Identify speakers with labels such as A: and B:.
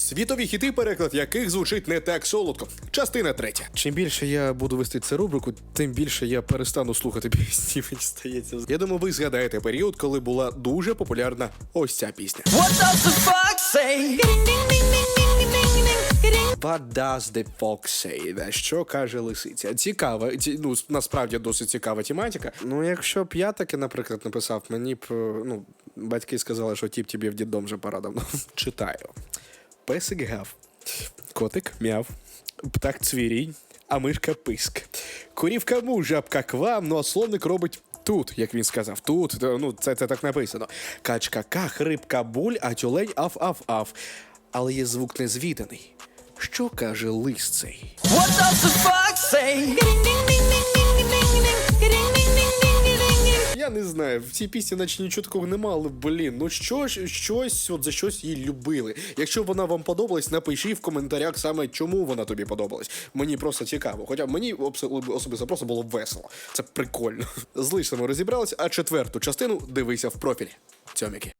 A: Світові хіти, переклад яких звучить не так солодко. Частина третя. Чим більше я буду вести цю рубрику, тим більше я перестану слухати пісні. Мені стається. Я думаю, ви згадаєте період, коли була дуже популярна ось ця пісня.
B: What does the fox say?
A: What does the fox say? Що каже лисиця? Цікава, ці- ну насправді досить цікава тематика. Ну, якщо б я таки, наприклад, написав, мені б е, ну, батьки сказали, що тіп тобі в діддом вже пора давно. Читаю. Песик гав, котик мяв, птах цвірінь, а мишка писк. Курівка му, жабка квам, ну а словник робить. Тут, як він сказав, тут, е, ну це, це так написано. Качка ках, рибка буль, а тюлень аф-аф-аф. Але є звук незвіданий. Що каже лист цей?
B: What the fox
A: Я не знаю, в цій пісні наче нічого такого нема, але блін, ну що щось, от за щось її любили. Якщо вона вам подобалась, напиши в коментарях саме чому вона тобі подобалась. Мені просто цікаво. Хоча мені особисто просто було весело. Це прикольно. З лисами розібрались, а четверту частину дивися в профілі. Цьоміки.